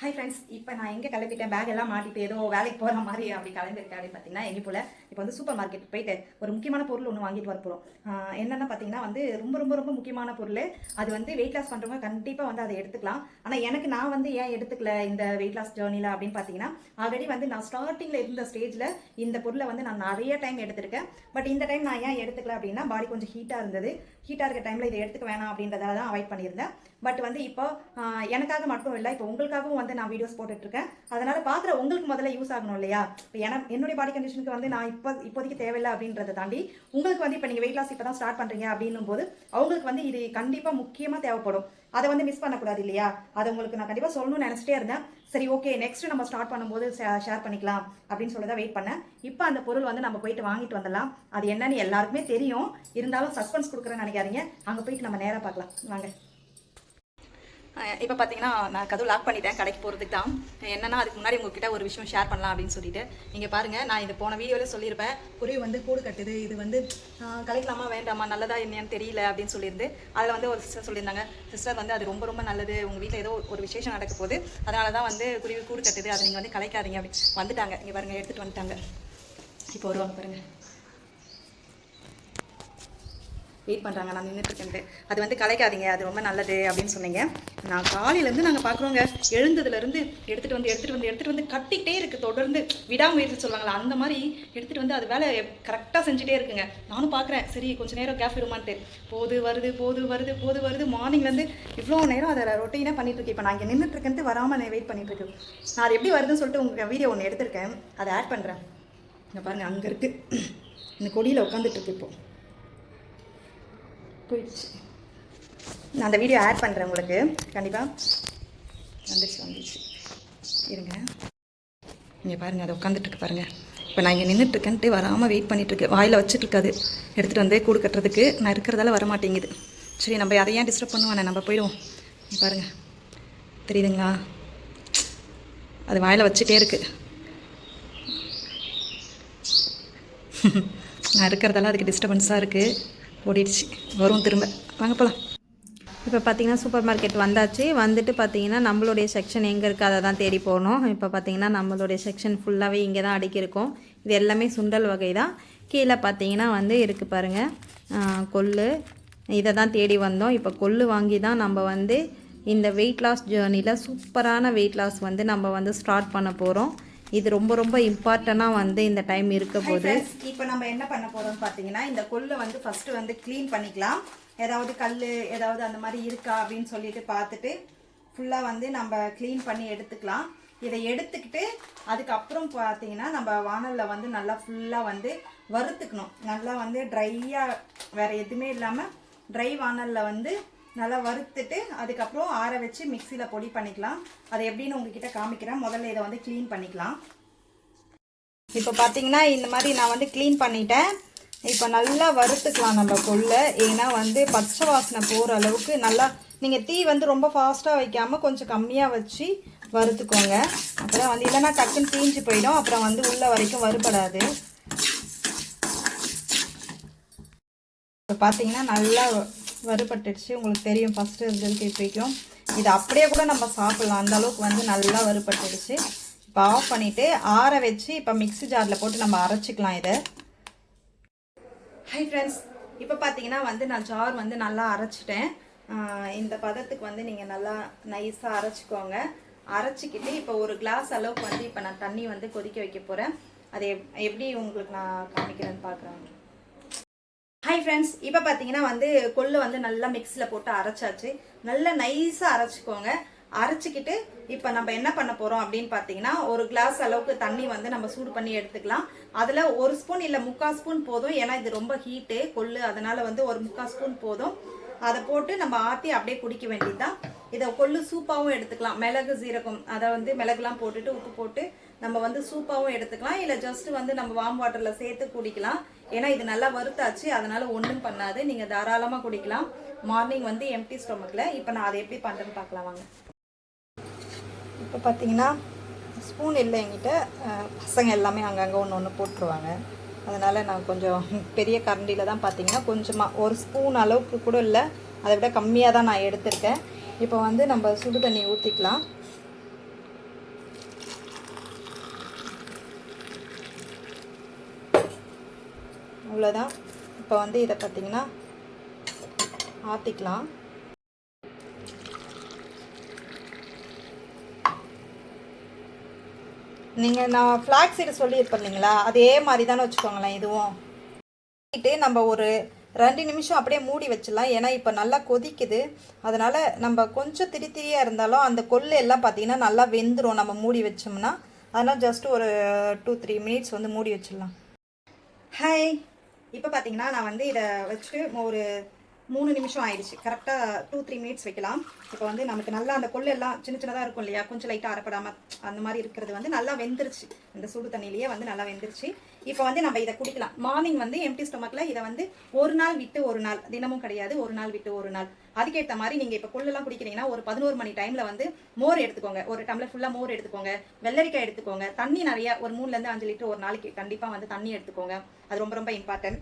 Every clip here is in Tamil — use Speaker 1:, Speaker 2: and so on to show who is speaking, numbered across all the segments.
Speaker 1: ஹை ஃப்ரெண்ட்ஸ் இப்போ நான் எங்கே கிளப்பிட்டேன் பேக் எல்லாம் மாட்டிட்டு ஏதோ வேலைக்கு போகிற மாதிரி அப்படி கிளம்பிருக்கேன் அப்படின்னு பார்த்தீங்கன்னா எங்கே போல்? இப்போ வந்து சூப்பர் மார்க்கெட் போயிட்டு ஒரு முக்கியமான பொருள் ஒன்று வாங்கிட்டு வர போகிறோம் என்னென்னு பார்த்தீங்கன்னா வந்து ரொம்ப ரொம்ப ரொம்ப முக்கியமான பொருள். அது வந்து வெயிட் லாஸ் பண்ணுறவங்க கண்டிப்பாக வந்து அதை எடுத்துக்கலாம். ஆனால் எனக்கு நான் வந்து ஏன் எடுத்துக்கல இந்த வெயிட் லாஸ் ஜேர்னியில் அப்படின்னு பார்த்தீங்கன்னா ஆல்ரெடி வந்து நான் ஸ்டார்டிங்கில் இருந்த ஸ்டேஜில் இந்த பொருளை வந்து நான் நிறைய டைம் எடுத்திருக்கேன். பட் இந்த டைம் நான் ஏன் எடுத்துக்கல அப்படின்னா பாடி கொஞ்சம் ஹீட்டாக இருந்தது. ஹீட்டாக இருக்க டைமில் இதை எடுத்துக்க வேணாம் அப்படின்றதால தான் அவாய்ட் பண்ணியிருந்தேன். பட் வந்து இப்போ எனக்காக மட்டும் இல்லை இப்போ உங்களுக்காகவும் வந்து நான் வீடியோஸ் போட்டுட்ருக்கேன். அதனால் பார்க்குற உங்களுக்கு முதல்ல யூஸ் ஆகணும் இல்லையா? இப்போ என என்னுடைய பாடி கண்டிஷனுக்கு வந்து நான் இப்போ இப்போதைக்கு தேவையில்லை அப்படின்றத தாண்டி உங்களுக்கு வந்து இப்போ நீங்கள் வெயிட் லாஸ் இப்போ தான் ஸ்டார்ட் பண்ணுறீங்க அப்படின்னும் போது அவங்களுக்கு வந்து இது கண்டிப்பாக முக்கியமாக தேவைப்படும். அதை வந்து மிஸ் பண்ணக்கூடாது இல்லையா? அதை உங்களுக்கு நான் கண்டிப்பாக சொல்லணும்னு நினச்சிட்டே இருந்தேன். சரி ஓகே நெக்ஸ்ட் நம்ம ஸ்டார்ட் பண்ணும்போது ஷேர் பண்ணிக்கலாம் அப்படின்னு சொல்லி தான் வெயிட் பண்ணேன். இப்போ அந்த பொருள் வந்து நம்ம போயிட்டு வாங்கிட்டு வந்துடலாம். அது என்னன்னு எல்லாருக்குமே தெரியும். இருந்தாலும் சஸ்பென்ஸ் கொடுக்குறேன்னு நினைக்காதீங்க. அங்கே போயிட்டு நம்ம நேராக பார்க்கலாம். வாங்க. இப்போ பார்த்தீங்கன்னா நான் கதவு லாக் பண்ணிட்டேன். கடைக்கு போகிறதுக்கு தான். என்னன்னா அதுக்கு முன்னாடி உங்ககிட்ட ஒரு விஷயம் ஷேர் பண்ணலாம் அப்படின்னு சொல்லிட்டு. நீங்கள் பாருங்கள் நான் இது போன வீடியோவில் சொல்லியிருப்பேன். குருவி வந்து கூடு கட்டுது. இது வந்து கலைக்கலாமா வேண்டாமா நல்லதா என்னன்னு தெரியல அப்படின்னு சொல்லியிருந்து அதில் வந்து ஒரு சிஸ்டர் சொல்லியிருந்தாங்க. சிஸ்டர் வந்து அது ரொம்ப ரொம்ப நல்லது. உங்கள் வீட்டில் ஏதோ ஒரு விசேஷம் நடக்க போகுது. அதனால தான் வந்து குருவி கூடு கட்டுது. அதை நீங்கள் வந்து கலைக்காதீங்க அப்படி வந்துட்டாங்க. இங்கே பாருங்கள் எடுத்துகிட்டு வந்துட்டாங்க. இப்போ வருவாங்க பாருங்கள் வெயிட் பண்ணுறாங்க நான் நின்றுட்டுருக்கேன்ட்டு அது வந்து கலைக்காதீங்க. அது ரொம்ப நல்லது அப்படின்னு சொன்னீங்க. நான் காலையிலேருந்து நாங்கள் பார்க்குறோங்க. எழுந்ததுலேருந்து எடுத்துகிட்டு வந்து எடுத்துகிட்டு வந்து எடுத்துகிட்டு வந்து கட்டிக்கிட்டே இருக்குது தொடர்ந்து விடாமுயற்சி சொல்லுவாங்களா அந்த மாதிரி எடுத்துகிட்டு வந்து அது வேலை கரெக்டாக செஞ்சுட்டே இருக்குங்க. நானும் பார்க்குறேன். சரி கொஞ்சம் நேரம் கேஃப் விடுமான்ட்டு போது வருது போது வருது போது வருது. மார்னிங்லேருந்து இவ்வளோ நேரம் அதை ரொட்டீனாக பண்ணிட்டு இப்போ நான் இங்கே நின்றுட்டுருக்கேன்ட்டு வராமல் நான் வெயிட் பண்ணிட்டு நான் அது எப்படி வருதுன்னு சொல்லிட்டு உங்கள் வீடியோ ஒன்று எடுத்திருக்கேன். அதை ஆட் பண்ணுறேன் இங்கே பாருங்கள் அங்கே இருக்குது இந்த கொடியில் உட்காந்துட்டு இருக்கு இப்போ. போயிடுச்சு. நான் அந்த வீடியோ ஆட் பண்ணுறேன் உங்களுக்கு. கண்டிப்பாக வந்துடுச்சு வந்துடுச்சு இருங்க. இங்கே பாருங்கள் அதை உட்காந்துட்ருக்கு பாருங்கள் இப்போ நான் இங்கே நின்றுட்டுருக்கேன்ட்டு வராமல் வெயிட் பண்ணிகிட்ருக்கு வாயில் வச்சுட்ருக்காது எடுத்துகிட்டு வந்து கூடு கட்டுறதுக்கு நான் இருக்கிறதால வர மாட்டேங்குது சரி நம்ம அதை ஏன் டிஸ்டர்ப் பண்ணுவானே? நம்ம போயிடுவோம். பாருங்கள் தெரியுதுங்களா? அது வாயில் வச்சுட்டே இருக்கு. நான் இருக்கிறதால அதுக்கு டிஸ்டர்பன்ஸாக இருக்குது ஓடிடுச்சு. வரும் திரும்ப. வாங்க போகலாம்
Speaker 2: இப்போ பார்த்தீங்கன்னா சூப்பர் மார்க்கெட் வந்தாச்சு. வந்துட்டு பார்த்தீங்கன்னா நம்மளுடைய செக்ஷன் எங்கே இருக்குது அதை தான் தேடி போகணும் இப்போ பார்த்தீங்கன்னா நம்மளுடைய செக்ஷன் ஃபுல்லாகவே இங்கே தான் அடுக்கியிருக்கோம். இது எல்லாமே சுண்டல் வகை தான். கீழே பார்த்தீங்கன்னா வந்து இருக்குது பாருங்கள் கொள்ளு. இதை தான் தேடி வந்தோம். இப்போ கொள்ளு வாங்கி தான் நம்ம வந்து இந்த வெயிட் லாஸ் ஜேர்னியில் சூப்பரான வெயிட் லாஸ் வந்து நம்ம வந்து ஸ்டார்ட் பண்ண போகிறோம் இது ரொம்ப ரொம்ப இம்பார்ட்டண்ட்டாக வந்து இந்த டைம் இருக்க போகுது
Speaker 1: இப்போ நம்ம என்ன பண்ண போறோம்னு பார்த்தீங்கன்னா இந்த கொள்ளை வந்து ஃபர்ஸ்ட் வந்து க்ளீன் பண்ணிக்கலாம். ஏதாவது கல் ஏதாவது அந்த மாதிரி இருக்கா அப்படின்னு சொல்லிட்டு பார்த்துட்டு ஃபுல்லாக வந்து நம்ம க்ளீன் பண்ணி எடுத்துக்கலாம். இதை எடுத்துக்கிட்டு அதுக்கப்புறம் பார்த்தீங்கன்னா நம்ம வானலில் வந்து நல்லா ஃபுல்லாக வந்து வறுத்துக்கணும். நல்லா வந்து ட்ரையாக வேற எதுவுமே இல்லாமல் ட்ரை வானலில் வந்து நல்லா வறுத்துட்டு அதுக்கப்புறம் ஆற வச்சு மிக்சியில் பொடி பண்ணிக்கலாம். அதை எப்படின்னு உங்ககிட்ட காமிக்கிறேன். முதல்ல இதை வந்து க்ளீன் பண்ணிக்கலாம். இப்போ பார்த்தீங்கன்னா இந்த மாதிரி நான் வந்து க்ளீன் பண்ணிட்டேன். இப்போ நல்லா வறுத்துக்கலாம் நம்ம கொள்ளை ஏன்னா வந்து பச்சை வாசனை போகிற அளவுக்கு நல்லா நீங்கள் தீ வந்து ரொம்ப ஃபாஸ்ட்டாக வைக்காமல் கொஞ்சம் கம்மியாக வச்சு வறுத்துக்கோங்க. அப்புறம் வந்து இல்லைன்னா டக்குன்னு தீஞ்சு போயிடும். அப்புறம் வந்து உள்ள வரைக்கும் வறுபடாது. இப்போ பார்த்தீங்கன்னா நல்லா வறுபட்டுடுச்சு. உங்களுக்கு தெரியும் ஃபஸ்ட்டு இருந்ததுக்கு இப்போக்கும் இது அப்படியே கூட நம்ம சாப்பிட்லாம். அந்த அளவுக்கு வந்து நல்லா வறுபட்டுடுச்சு. இப்போ ஆஃப் பண்ணிவிட்டு ஆற வச்சு இப்போ மிக்ஸி ஜாரில் போட்டு நம்ம அரைச்சிக்கலாம் இதை. ஹை ஃப்ரெண்ட்ஸ் இப்போ பார்த்தீங்கன்னா வந்து நான் ஜார் வந்து நல்லா அரைச்சிட்டேன். இந்த பதத்துக்கு வந்து நீங்கள் நல்லா நைஸாக அரைச்சிக்கோங்க. அரைச்சிக்கிட்டு இப்போ ஒரு கிளாஸ் அளவுக்கு வந்து இப்போ நான் தண்ணி வந்து கொதிக்க வைக்க போகிறேன் அது எப்- எப்படி உங்களுக்கு நான் காமிக்கிறேன்னு பார்க்குறேன் ஹாய் ஃப்ரெண்ட்ஸ் இப்போ பார்த்தீங்கன்னா வந்து கொள்ளு வந்து நல்லா மிக்ஸியில் போட்டு அரைச்சாச்சு. நல்லா நைஸாக அரைச்சிக்கோங்க. அரைச்சிக்கிட்டு இப்போ நம்ம என்ன பண்ண போகிறோம் அப்படின்னு பார்த்தீங்கன்னா ஒரு கிளாஸ் அளவுக்கு தண்ணி வந்து நம்ம சூடு பண்ணி எடுத்துக்கலாம். அதில் ஒரு ஸ்பூன் இல்லை முக்கால் ஸ்பூன் போதும். ஏன்னா இது ரொம்ப ஹீட்டு கொள்ளு. அதனால் வந்து ஒரு முக்கால் ஸ்பூன் போதும். அதை போட்டு நம்ம ஆற்றி அப்படியே குடிக்க வேண்டியது தான் இதை கொள்ளு சூப்பாகவும் எடுத்துக்கலாம். மிளகு சீரகம் அதை வந்து மிளகுலாம் போட்டுட்டு உப்பு போட்டு நம்ம வந்து சூப்பாகவும் எடுத்துக்கலாம். இல்லை ஜஸ்ட் வந்து நம்ம வார்ம் வாட்டரில் சேர்த்து குடிக்கலாம். ஏன்னா இது நல்லா வறுத்தாச்சு அதனால ஒன்றும் பண்ணாது. நீங்கள் தாராளமாக குடிக்கலாம். மார்னிங் வந்து எம்டி ஸ்டொமக்கில் இப்போ நான் அதை எப்படி பண்ணுறேன்னு பார்க்கலாம் வாங்க. இப்போ பார்த்தீங்கன்னா ஸ்பூன் இல்லை எங்கிட்ட பசங்க எல்லாமே அங்கங்கே ஒன்று ஒன்று போட்டுருவாங்க. அதனால் நான் கொஞ்சம் பெரிய கரண்டியில் தான் பார்த்தீங்கன்னா கொஞ்சமாக ஒரு ஸ்பூன் அளவுக்கு கூட இல்லை. அதை விட கம்மியாக தான் நான் எடுத்திருக்கேன். இப்போ வந்து நம்ம சுடு தண்ணி ஊற்றிக்கலாம் அவ்வளோதான் இப்போ வந்து இதை பார்த்தீங்கன்னா ஆற்றிக்கலாம் நீங்கள் நான் ஃப்ளாக் சீடு சொல்லியிருப்பேன் இல்லைங்களா? அதே மாதிரி தானே வச்சுக்கோங்களேன் இதுவும். பண்ணிட்டு நம்ம ஒரு ரெண்டு நிமிஷம் அப்படியே மூடி வச்சிடலாம். ஏன்னா இப்போ நல்லா கொதிக்குது. அதனால் நம்ம கொஞ்சம் திரி திரியாக இருந்தாலும் அந்த கொள்ளு எல்லாம் பார்த்தீங்கன்னா நல்லா வெந்துடும் நம்ம மூடி வச்சோம்னா. அதனால் ஜஸ்ட் ஒரு டூ த்ரீ மினிட்ஸ் வந்து மூடி வச்சிடலாம். ஹாய் இப்போ பார்த்தீங்கன்னா நான் வந்து இதை வச்சுட்டு ஒரு மூணு நிமிஷம் ஆயிடுச்சு. கரெக்டாக டூ த்ரீ மினிட்ஸ் வைக்கலாம். இப்போ வந்து நமக்கு நல்லா அந்த கொள்ளு எல்லாம் சின்ன சின்னதாக இருக்கும் இல்லையா? கொஞ்சம் லைட்டாக அரைப்படாமல் அந்த மாதிரி இருக்கிறது வந்து நல்லா வெந்துருச்சு. இந்த சூடு தண்ணியிலேயே வந்து நல்லா வெந்துருச்சு. இப்போ வந்து நம்ம இதை குடிக்கலாம். மார்னிங் வந்து எம்டி ஸ்டொமக்கில் இதை வந்து ஒரு நாள் விட்டு ஒரு நாள். தினமும் கிடையாது. ஒரு நாள் விட்டு ஒரு நாள். அதுக்கேற்ற மாதிரி நீங்கள் இப்போ கொள்ளெல்லாம் குடிக்கிறீங்கன்னா ஒரு பதினோரு மணி டைமில் வந்து மோர் எடுத்துக்கோங்க. ஒரு டம்ளர் ஃபுல்லாக மோர் எடுத்துக்கோங்க. வெள்ளரிக்காய் எடுத்துக்கோங்க. தண்ணி நிறைய ஒரு மூணுலேருந்து அஞ்சு லிட்டர் ஒரு நாளைக்கு கண்டிப்பாக வந்து தண்ணி எடுத்துக்கோங்க. அது ரொம்ப ரொம்ப இம்பார்ட்டன்ட்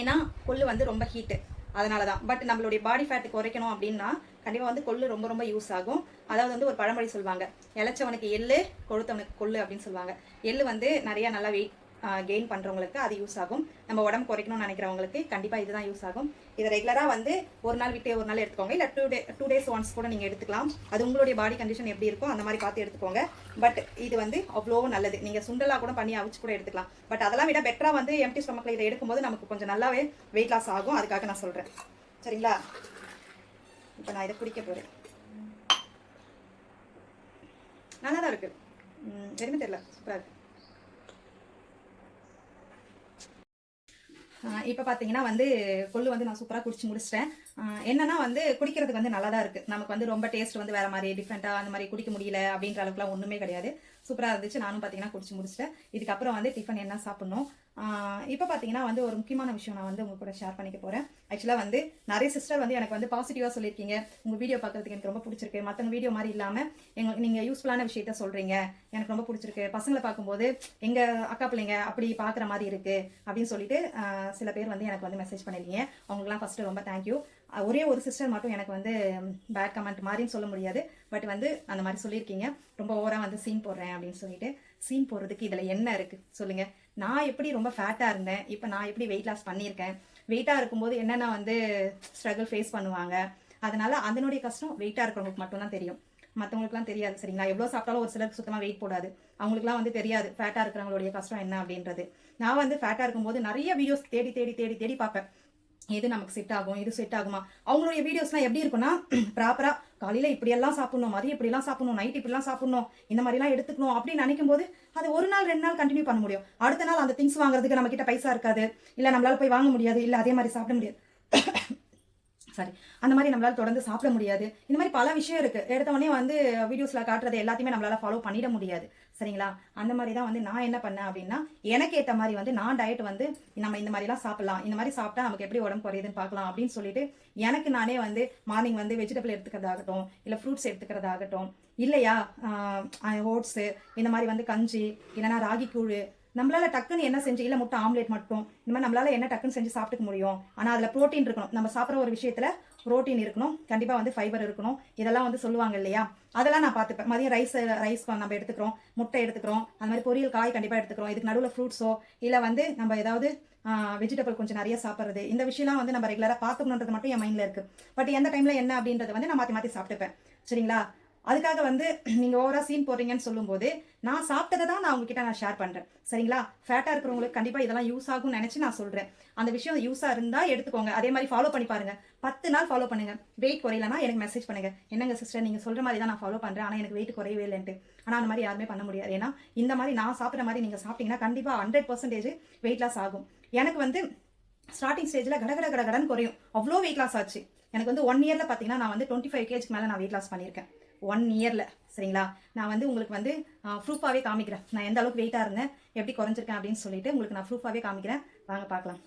Speaker 1: ஏன்னா கொள்ளு வந்து ரொம்ப ஹீட்டு அதனால தான் பட் நம்மளுடைய பாடி ஃபேட் குறைக்கணும் அப்படின்னா கண்டிப்பாக வந்து கொள்ளு ரொம்ப ரொம்ப யூஸ் ஆகும். அதாவது வந்து ஒரு பழமொழி சொல்லுவாங்க. இளைச்சவனுக்கு எள்ளு கொழுத்தவனுக்கு கொள்ளு அப்படின்னு சொல்லுவாங்க. எள்ளு வந்து நிறையா நல்லா வெயிட் கெயின் பண்ணுறவங்களுக்கு அது யூஸ் ஆகும். நம்ம உடம்பு குறைக்கணும்னு நினைக்கிறவங்களுக்கு கண்டிப்பாக இதுதான் யூஸ் ஆகும். இதை ரெகுலராக வந்து ஒரு நாள் விட்டு ஒரு நாள் எடுத்துக்கோங்க. இல்லை two day two days once கூட நீங்கள் எடுத்துக்கலாம். அது உங்களுடைய பாடி கண்டிஷன் எப்படி இருக்கோ அந்த மாதிரி பார்த்து எடுத்துக்கோங்க. பட் இது வந்து அவ்வளோ நல்லது. நீங்கள் சுண்டலாக கூட பண்ணி அவிச்சு கூட எடுத்துக்கலாம். பட் அதெல்லாம் விட பெட்டராக வந்து எம்டி ஸ்டொமக்கில் இதை எடுக்கும்போது நமக்கு கொஞ்சம் நல்லாவே வெயிட் லாஸ் ஆகும். அதுக்காக நான் சொல்கிறேன் சரிங்களா? இப்போ நான் இதை குடிக்க போகிறேன் நல்லா தான் இருக்குது எதுவுமே தெரியல. சூப்பராக இருக்குது இப்போ பார்த்தீங்கன்னா வந்து கொள்ளு வந்து நான் சூப்பராக குடிச்சு முடிச்சிட்டேன். என்னன்னா வந்து குடிக்கிறதுக்கு வந்து நல்லா தான் இருக்குது நமக்கு வந்து ரொம்ப டேஸ்ட் வந்து வேற மாதிரி டிஃப்ரெண்ட்டாக அந்த மாதிரி குடிக்க முடியல அப்படின்ற அளவுக்குலாம் ஒன்றுமே கிடையாது. சூப்பராக இருந்துச்சு. நானும் பார்த்தீங்கன்னா குடிச்சு முடிச்சிட்டேன். இதுக்கப்புறம் வந்து டிஃபன் என்ன சாப்பிட்ணும்? இப்போ பார்த்தீங்கன்னா வந்து ஒரு முக்கியமான விஷயம் நான் வந்து உங்க கூட ஷேர் பண்ணிக்க போகிறேன் ஆக்சுவலாக வந்து நிறைய சிஸ்டர் வந்து எனக்கு வந்து பாசிட்டிவாக சொல்லியிருக்கீங்க. உங்கள் வீடியோ பார்க்கறதுக்கு எனக்கு ரொம்ப பிடிச்சிருக்கு. மற்றவங்க வீடியோ மாதிரி இல்லாமல் எங்களுக்கு நீங்கள் யூஸ்ஃபுல்லான விஷயத்த சொல்கிறீங்க எனக்கு ரொம்ப பிடிச்சிருக்கு. பசங்களை பார்க்கும்போது எங்கள் அக்கா பிள்ளைங்க அப்படி பார்க்குற மாதிரி இருக்குது அப்படின்னு சொல்லிட்டு சில பேர் வந்து எனக்கு வந்து மெசேஜ் பண்ணிருக்கீங்க. அவங்களுக்குலாம் ஃபஸ்ட்டு ரொம்ப தேங்க்யூ ஒரே ஒரு சிஸ்டர் மட்டும் எனக்கு வந்து பேட் கமெண்ட் மாதிரின்னு சொல்ல முடியாது. பட் வந்து அந்த மாதிரி சொல்லியிருக்கீங்க. ரொம்ப ஓவராக வந்து சீன் போடுறேன் அப்படின்னு சொல்லிட்டு சீன் போடுறதுக்கு இதில் என்ன இருக்குது சொல்லுங்கள் நான் எப்படி ரொம்ப ஃபேட்டாக இருந்தேன்? இப்போ நான் எப்படி வெயிட் லாஸ் பண்ணியிருக்கேன்? வெயிட்டாக இருக்கும்போது என்னென்ன வந்து ஸ்ட்ரகிள் ஃபேஸ் பண்ணுவாங்க? அதனால அதனுடைய கஷ்டம் வெயிட்டாக இருக்கிறவங்களுக்கு மட்டும்தான் தெரியும். மற்றவங்களுக்குலாம் தெரியாது சரிங்களா? எவ்வளோ சாப்பிட்டாலும் ஒரு சிலருக்கு சுத்தமாக வெயிட் போடாது. அவங்களுக்குலாம் வந்து தெரியாது ஃபேட்டாக இருக்கிறவங்களுடைய கஷ்டம் என்ன அப்படின்றது. நான் வந்து ஃபேட்டாக இருக்கும்போது நிறைய வீடியோஸ் தேடி தேடி தேடி தேடி பார்ப்பேன். எது நமக்கு செட் ஆகும் எது செட் ஆகுமா? அவங்களுடைய வீடியோஸ்லாம் எப்படி இருக்கும்னா ப்ராப்பரா காலையில இப்படியெல்லாம் சாப்பிடணும் மதியம் இப்படிலாம் சாப்பிடணும் நைட் இப்படிலாம் சாப்பிடணும் இந்த மாதிரிலாம் எடுத்துக்கணும் அப்படின்னு நினைக்கும் போது அது ஒரு நாள் ரெண்டு நாள் கண்டினியூ பண்ண முடியும். அடுத்த நாள் அந்த திங்ஸ் வாங்குறதுக்கு நம்ம கிட்ட பைசா இருக்காது. இல்லை நம்மளால போய் வாங்க முடியாது. இல்லை அதே மாதிரி சாப்பிட முடியாது. சாரி அந்த மாதிரி நம்மளால தொடர்ந்து சாப்பிட முடியாது. இந்த மாதிரி பல விஷயம் இருக்கு. எடுத்த உடனே வந்து வீடியோஸ்ல காட்டுறது எல்லாத்தையுமே நம்மளால ஃபாலோ பண்ணிட முடியாது. சரிங்களா? அந்த மாதிரி தான் வந்து நான் என்ன பண்ணேன் அப்படின்னா எனக்கு ஏற்ற மாதிரி வந்து நான் டயட் வந்து நம்ம இந்த மாதிரிலாம் சாப்பிடலாம். இந்த மாதிரி சாப்பிட்டா நமக்கு எப்படி உடம்பு குறையுதுன்னு பார்க்கலாம் அப்படின்னு சொல்லிட்டு எனக்கு நானே வந்து மார்னிங் வந்து வெஜிடபிள் எடுத்துக்கிறதாகட்டும் இல்லை ஃப்ரூட்ஸ் எடுத்துக்கிறதாகட்டும் இல்லையா? ஓட்ஸு இந்த மாதிரி வந்து கஞ்சி இல்லைன்னா ராகி கூழ் நம்மளால டக்குன்னு என்ன செஞ்சு இல்லை முட்டை ஆம்லேட் மட்டும் இந்த மாதிரி நம்மளால என்ன டக்குன்னு செஞ்சு சாப்பிட்டுக்க முடியும். ஆனால் அதில் ப்ரோட்டீன் இருக்கணும். நம்ம சாப்பிட்ற ஒரு விஷயத்துல ப்ரோட்டீன் இருக்கணும் கண்டிப்பாக வந்து ஃபைபர் இருக்கணும். இதெல்லாம் வந்து சொல்லுவாங்க இல்லையா? அதெல்லாம் நான் பார்த்துப்பேன். மதியம் ரைஸ் ரைஸ் நம்ம எடுத்துக்கிறோம் முட்டை எடுத்துக்கிறோம் அந்த மாதிரி பொரியல் காய் கண்டிப்பாக எடுத்துக்கிறோம். இதுக்கு நடுவில் ஃப்ரூட்ஸோ இல்லை வந்து நம்ம ஏதாவது வெஜிடபிள் கொஞ்சம் நிறைய சாப்பிட்றது. இந்த விஷயம்லாம் வந்து நம்ம ரெகுலராக பார்த்துக்கணுன்றது மட்டும் என் மைண்டில் இருக்குது பட் எந்த டைமில் என்ன அப்படின்றது வந்து நான் மாற்றி மாற்றி சாப்பிட்டுப்பேன். சரிங்களா? அதுக்காக வந்து நீங்கள் ஓவரா சீன் போடுறீங்கன்னு சொல்லும்போது நான் சாப்பிட்டதை தான் நான் உங்ககிட்ட நான் ஷேர் பண்ணுறேன் சரிங்களா? ஃபேட்டாக இருக்கிறவங்களுக்கு கண்டிப்பாக இதெல்லாம் யூஸ் ஆகும்னு நினச்சி நான் சொல்கிறேன் அந்த விஷயம் யூஸாக இருந்தால் எடுத்துக்கோங்க. அதே மாதிரி ஃபாலோ பண்ணி பாருங்க. பத்து நாள் ஃபாலோ பண்ணுங்க. வெயிட் குறையலனா எனக்கு மெசேஜ் பண்ணுங்க. என்னங்க சிஸ்டர் நீங்கள் சொல்கிற மாதிரி தான் நான் ஃபாலோ பண்ணுறேன் ஆனால் எனக்கு வெயிட் குறையவே இல்லைன்ட்டு. ஆனால் அந்த மாதிரி யாருமே பண்ண முடியாது. ஏன்னா இந்த மாதிரி நான் சாப்பிட்ற மாதிரி நீங்கள் சாப்பிட்டீங்கன்னா கண்டிப்பாக ஹண்ட்ரட் பர்சன்டேஜ் வெயிட் லாஸ் ஆகும். எனக்கு வந்து ஸ்டார்டிங் ஸ்டேஜில் கடகட கடகடன்னு குறையும். அவ்வளோ வெயிட் லாஸ் ஆச்சு. எனக்கு வந்து ஒன் இயரில் பார்த்தீங்கன்னா நான் வந்து டுவெண்ட்டி ஃபைவ் கேஜிக்கு மேலே நான் வெயிட் லாஸ் பண்ணியிருக்கேன். ஒன் இயரில் சரிங்களா? நான் வந்து உங்களுக்கு வந்து ப்ரூஃபாகவே காமிக்கிறேன். நான் எந்த அளவுக்கு வெயிட்டாக இருந்தேன் எப்படி குறைஞ்சிருக்கேன் அப்படின்னு சொல்லிட்டு உங்களுக்கு நான் ப்ரூஃபாகவே காமிக்கிறேன். வாங்க பார்க்கலாம்.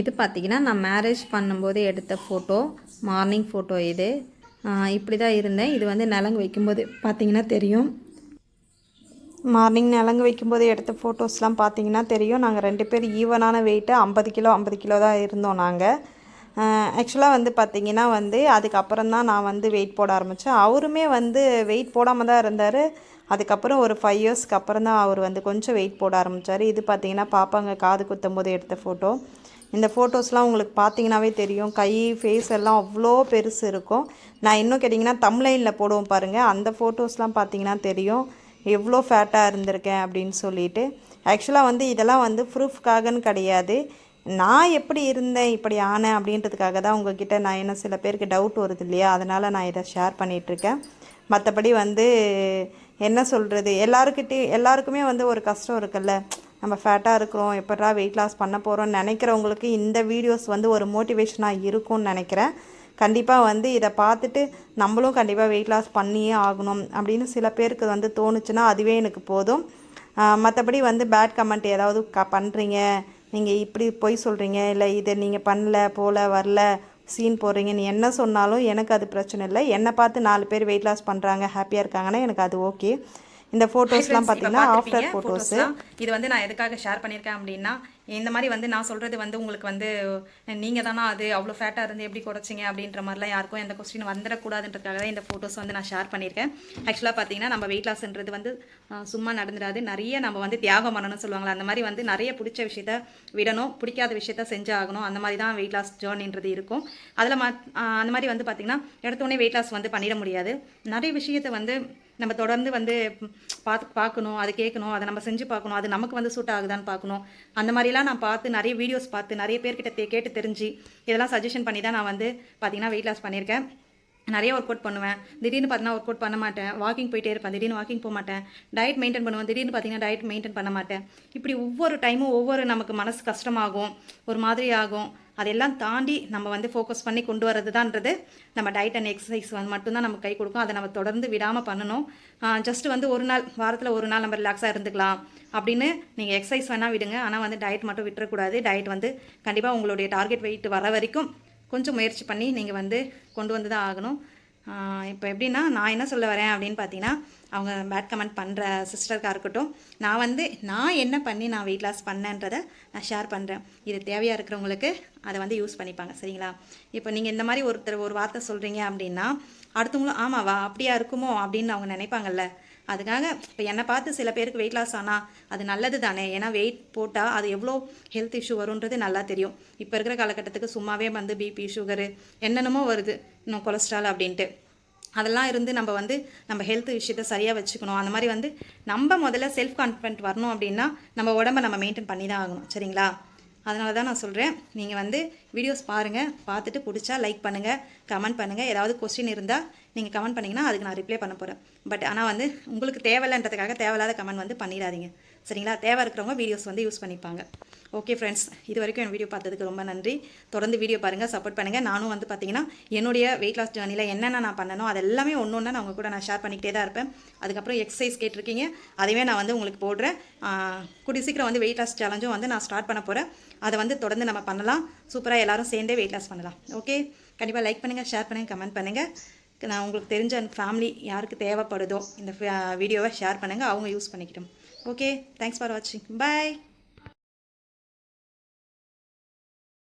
Speaker 2: இது பார்த்தீங்கன்னா நான் மேரேஜ் பண்ணும்போது எடுத்த ஃபோட்டோ மார்னிங் ஃபோட்டோ இது. இப்படி தான் இருந்தேன். இது வந்து நலங்கு வைக்கும்போது பார்த்தீங்கன்னா தெரியும். மார்னிங் நலங்கு வைக்கும்போது எடுத்த ஃபோட்டோஸ்லாம் பார்த்தீங்கன்னா தெரியும். நாங்கள் ரெண்டு பேர் ஈவனான வெயிட்டு ஐம்பது கிலோ ஐம்பது கிலோ தான் இருந்தோம் நாங்கள் ஆக்சுவலாக வந்து பார்த்தீங்கன்னா வந்து அதுக்கப்புறம் தான் நான் வந்து வெயிட் போட ஆரம்பித்தேன் அவருமே வந்து வெயிட் போடாமல் தான் இருந்தார். அதுக்கப்புறம் ஒரு ஃபைவ் இயர்ஸ்க்கு அப்புறம் தான் அவர் வந்து கொஞ்சம் வெயிட் போட ஆரம்பித்தார் இது பார்த்திங்கன்னா பாப்பாங்க காது குத்தும் போது எடுத்த ஃபோட்டோ இந்த ஃபோட்டோஸ்லாம் உங்களுக்கு பார்த்தீங்கன்னாவே தெரியும். கை ஃபேஸ் எல்லாம் அவ்வளோ பெருசு இருக்கும். நான் இன்னும் கேட்டிங்கன்னா தம்லைனில் போடுவோம் பாருங்கள் அந்த ஃபோட்டோஸ்லாம் பார்த்தீங்கன்னா தெரியும். எவ்வளோ ஃபேட்டாக இருந்திருக்கேன் அப்படின்னு சொல்லிட்டு. ஆக்சுவலாக வந்து இதெல்லாம் வந்து ப்ரூஃப்காகன்னு கிடையாது. நான் எப்படி இருந்தேன் இப்படி ஆனேன் அப்படின்றதுக்காக தான் உங்ககிட்ட நான் என்ன சில பேருக்கு டவுட் வருது இல்லையா? அதனால் நான் இதை ஷேர் பண்ணிகிட்ருக்கேன் மற்றபடி வந்து என்ன சொல்கிறது எல்லாருக்கிட்டே எல்லாருக்குமே வந்து ஒரு கஷ்டம் இருக்குல்ல? நம்ம ஃபேட்டாக இருக்கிறோம் எப்படா வெயிட் லாஸ் பண்ண போகிறோம்னு நினைக்கிறவங்களுக்கு இந்த வீடியோஸ் வந்து ஒரு மோட்டிவேஷனாக இருக்கும்னு நினைக்கிறேன். கண்டிப்பாக வந்து இதை பார்த்துட்டு நம்மளும் கண்டிப்பாக வெயிட் லாஸ் பண்ணியே ஆகணும் அப்படின்னு சில பேருக்கு வந்து தோணுச்சுன்னா அதுவே எனக்கு போதும். மற்றபடி வந்து பேட் கமெண்ட் ஏதாவது க பண்ணுறீங்க நீங்கள் இப்படி பொய் சொல்கிறீங்க இல்லை இதை நீங்கள் பண்ணல போல வரல சீன் போடுறீங்கன்னு என்ன சொன்னாலும் எனக்கு அது பிரச்சனை இல்லை. என்னை பார்த்து நாலு பேர் வெயிட் லாஸ் பண்ணுறாங்க ஹாப்பியாக இருக்காங்கன்னா எனக்கு அது ஓகே இந்த ஃபோட்டோஸ்லாம் பார்த்தீங்கன்னா ஆஃப்டர் ஃபோட்டோஸு
Speaker 1: இது வந்து நான் எதுக்காக ஷேர் பண்ணியிருக்கேன் அப்படின்னா இந்த மாதிரி வந்து நான் சொல்கிறது வந்து உங்களுக்கு வந்து நீங்கள் தானா அது அவ்வளோ ஃபேட்டாக இருந்து எப்படி குறைச்சிங்க அப்படின்ற மாதிரிலாம் யாருக்கும் எந்த கொஸ்டின் வந்துடக்கூடாதுன்றதுக்காக தான் இந்த ஃபோட்டோஸ் வந்து நான் ஷேர் பண்ணியிருக்கேன். ஆக்சுவலாக பார்த்தீங்கன்னா நம்ம வெயிட் லாஸ்ன்றது வந்து சும்மா நடந்துடாது. நிறைய நம்ம வந்து தியாகம் பண்ணணும்னு சொல்லுவாங்களா அந்த மாதிரி வந்து நிறைய பிடிச்ச விஷயத்த விடணும். பிடிக்காத விஷயத்த செஞ்சு ஆகணும் அந்த மாதிரி தான் வெயிட் லாஸ் ஜேர்னின்றது இருக்கும். அதில் அந்த மாதிரி வந்து பார்த்திங்கன்னா எடுத்தோடனே வெயிட் லாஸ் வந்து பண்ணிட முடியாது. நிறைய விஷயத்தை வந்து நம்ம தொடர்ந்து வந்து பார்த்து பார்க்கணும் அதை கேட்கணும் அதை நம்ம செஞ்சு பார்க்கணும் அது நமக்கு வந்து சூட் ஆகுதான்னு பார்க்கணும் அந்த மாதிரிலாம் நான் பார்த்து நிறைய வீடியோஸ் பார்த்து நிறைய பேர்கிட்ட கேட்டு தெரிஞ்சு இதெல்லாம் சஜஷன் பண்ணி தான் நான் வந்து பார்த்திங்கன்னா வெயிட் லாஸ் பண்ணியிருக்கேன். நிறைய ஒர்க் அவுட் பண்ணுவேன். திடீர்னு பார்த்தீங்கன்னா ஒர்க் அவுட் பண்ண மாட்டேன். வாக்கிங் போயிட்டே இருப்பேன். திடீர்னு வாக்கிங் போக மாட்டேன். டயட் மெயின்டைன் பண்ணுவேன். திடீர்னு பார்த்தீங்கன்னா டயட் மெயின்டைன் பண்ண மாட்டேன். இப்படி ஒவ்வொரு டைமும் ஒவ்வொரு நமக்கு மனசு கஷ்டமாகும். ஒரு மாதிரி ஆகும். அதெல்லாம் தாண்டி நம்ம வந்து ஃபோக்கஸ் பண்ணி கொண்டு வரதுதான்றது. நம்ம டயட் அண்ட் எக்ஸசைஸ் வந்து மட்டும்தான் நமக்கு கை கொடுக்கும். அதை நம்ம தொடர்ந்து விடாமல் பண்ணணும். ஜஸ்ட் வந்து ஒரு நாள் வாரத்தில் ஒரு நாள் நம்ம ரிலாக்ஸாக இருந்துக்கலாம். அப்படின்னு நீங்கள் எக்ஸசைஸ் வேணால் விடுங்க. ஆனால் வந்து டயட் மட்டும் விட்டுறக்கூடாது. டயட் வந்து கண்டிப்பாக உங்களுடைய டார்கெட் வெயிட் வர வரைக்கும் கொஞ்சம் முயற்சி பண்ணி நீங்கள் வந்து கொண்டு வந்து தான் ஆகணும். இப்போ எப்படின்னா நான் என்ன சொல்ல வரேன் அப்படின்னு பார்த்தீங்கன்னா அவங்க பேட் கமெண்ட் பண்ணுற சிஸ்டருக்காக இருக்கட்டும் நான் வந்து நான் என்ன பண்ணி நான் வெயிட் லாஸ் பண்ணேன்றதை நான் ஷேர் பண்ணுறேன் இது தேவையாக இருக்கிறவங்களுக்கு அதை வந்து யூஸ் பண்ணிப்பாங்க சரிங்களா? இப்போ நீங்கள் இந்த மாதிரி ஒருத்தர் ஒரு வார்த்தை சொல்கிறீங்க அப்படின்னா அடுத்தவங்களும் ஆமாவா அப்படியா இருக்குமோ? அப்படின்னு அவங்க நினைப்பாங்கல்ல. அதுக்காக இப்போ என்னை பார்த்து சில பேருக்கு வெயிட் லாஸ் ஆனால் அது நல்லது தானே ஏன்னா வெயிட் போட்டால் அது எவ்வளோ ஹெல்த் இஷ்யூ வரும்ன்றது நல்லா தெரியும். இப்போ இருக்கிற காலகட்டத்துக்கு சும்மாவே வந்து பிபி சுகரு என்னென்னமோ வருது. இன்னும் கொலஸ்ட்ரால் அப்படின்ட்டு. அதெல்லாம் இருந்து நம்ம வந்து நம்ம ஹெல்த் விஷயத்த சரியாக வச்சுக்கணும். அந்த மாதிரி வந்து நம்ம முதல்ல செல்ஃப் கான்ஃபிடென்ட் வரணும் அப்படின்னா நம்ம உடம்ப நம்ம மெயின்டைன் பண்ணி தான் ஆகணும். சரிங்களா? அதனால தான் நான் சொல்கிறேன் நீங்கள் வந்து வீடியோஸ் பாருங்கள் பார்த்துட்டு பிடிச்சா லைக் பண்ணுங்கள் கமெண்ட் பண்ணுங்கள் ஏதாவது கொஸ்டின் இருந்தால் நீங்கள் கமெண்ட் பண்ணிங்கன்னா அதுக்கு நான் ரிப்ளை பண்ண போகிறேன் பட் ஆனால் வந்து உங்களுக்கு தேவையில்லைன்றதுக்காக தேவையில்லாத கமெண்ட் வந்து பண்ணிடாதீங்க. சரிங்களா? தேவை இருக்கிறவங்க வீடியோஸ் வந்து யூஸ் பண்ணிப்பாங்க. ஓகே ஃப்ரெண்ட்ஸ் இது வரைக்கும் என் வீடியோ பார்த்ததுக்கு ரொம்ப நன்றி. தொடர்ந்து வீடியோ பாருங்கள் சப்போர்ட் பண்ணுங்கள் நானும் வந்து பார்த்தீங்கன்னா என்னுடைய வெயிட் லாஸ் ஜேர்னியில் என்னென்ன நான் பண்ணணும் அது எல்லாமே ஒன்று ஒன்று நான் உங்கள் கூட நான் ஷேர் பண்ணிக்கிட்டே தான் இருப்பேன். அதுக்கப்புறம் எக்ஸசைஸ் கேட்டிருக்கீங்க அதையுமே நான் வந்து உங்களுக்கு போடுறேன். ஆஹ் கூடிய சீக்கிரம் வந்து வெயிட் லாஸ் சேலஞ்சும் வந்து நான் ஸ்டார்ட் பண்ண போகிறேன் அதை வந்து தொடர்ந்து நம்ம பண்ணலாம். சூப்பராக எல்லாரும் சேர்ந்தே வெயிட் லாஸ் பண்ணலாம். ஓகே கண்டிப்பாக லைக் பண்ணுங்கள் ஷேர் பண்ணுங்கள் கமெண்ட் பண்ணுங்கள் நான் உங்களுக்கு தெரிஞ்ச அந்த ஃபேமிலி யாருக்கு தேவைப்படுதோ இந்த வீடியோவை ஷேர் பண்ணுங்கள் அவங்க யூஸ் பண்ணிக்கிட்டோம். ஓகே தேங்க்ஸ் ஃபார் வாட்சிங் பாய்